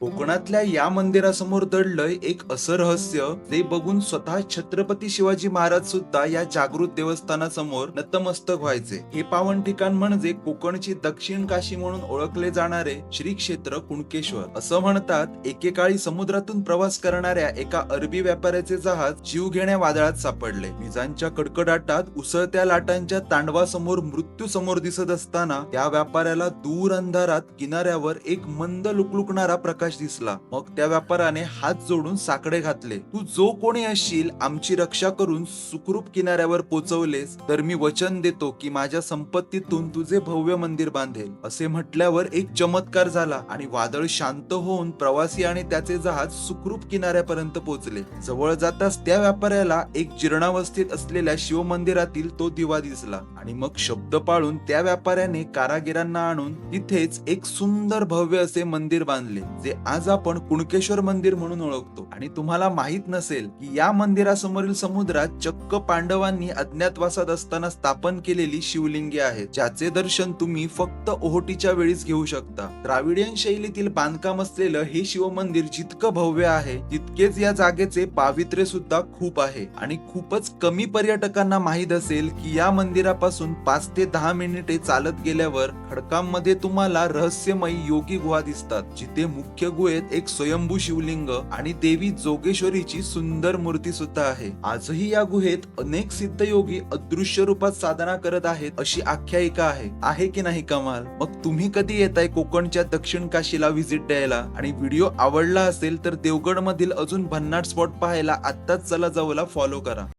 कोकणातल्या या मंदिरासमोर दडलंय एक असं रहस्य. जे बघून स्वतः छत्रपती शिवाजी महाराज सुद्धा या जागृत देवस्थानासमोर नतमस्तक व्हायचे. हे पावन ठिकाण म्हणजे कोकणची दक्षिण काशी म्हणून ओळखले जाणारे श्री क्षेत्र कुणकेश्वर. असं म्हणतात एकेकाळी समुद्रातून प्रवास करणाऱ्या एका अरबी व्यापाऱ्याचे जहाज जीवघेण्या वादळात सापडले. विजांच्या कडकडाटात उसळत्या लाटांच्या तांडवासमोर मृत्यू समोर दिसत असताना त्या व्यापाऱ्याला दूर अंधारात किनाऱ्यावर एक मंद लुकलुकणारा प्रकाश दिसला. मग त्या व्यापाराने हात जोडून साकडे घातले. तू जो कोणी असशील आमची रक्षा करून सुखरूप किनाऱ्यावर पोचवलेस तर मी वचन देतो की माझ्या संपत्तीतून तुझे भव्य मंदिर बांधेल. असे म्हटल्यावर एक चमत्कार झाला आणि वादळ शांत होऊन प्रवासी आणि त्याचे जहाज सुखरूप किनाऱ्यापर्यंत पोहोचले जवळ जाताच त्या व्यापाऱ्याला एक जीर्णावस्थेत असलेल्या शिवमंदिरातील तो दिवा दिसला आणि मग शब्द पाळून त्या व्यापाऱ्याने कारागिरांना आणून तिथेच एक सुंदर भव्य असे मंदिर बांधले जे आज आपण कुणकेश्वर मंदिर म्हणून ओळखतो. आणि तुम्हाला माहीत नसेल की या मंदिरासमोरील समुद्रात चक्क पांडवांनी अज्ञातवासात असताना स्थापन केलेली शिवलिंगे आहेत. ज्याचे दर्शन तुम्ही फक्त ओहोटीच्या वेळीच घेऊ शकता. द्राविडियन शैलीतील बांधकाम असलेलं हे शिवमंदिर जितकं भव्य आहे तितकेच या जागेचे पावित्र्य सुद्धा खूप आहे. आणि खूपच कमी पर्यटकांना माहीत असेल की या मंदिरापासून पाच ते दहा मिनिटे चालत गेल्यावर खडकांमध्ये तुम्हाला रहस्यमयी योगी गुहा दिसतात जिथे मुख्य गुहेत एक स्वयंभू शिवलिंग आणि देवी जोगेश्वरीची सुंदर मूर्ती सुद्धा आहे. आजही या गुहेत अनेक सिद्ध योगी अदृश्य रूपात साधना करत आहेत अशी आख्यायिका आहे. आहे की नाही कमाल? मग तुम्ही कधी येताय कोकणच्या दक्षिण काशीला व्हिजिट द्यायला? आणि व्हिडिओ आवडला असेल तर देवगड मधील अजून भन्नाट स्पॉट पाहायला आत्ताच चला जाऊला फॉलो करा.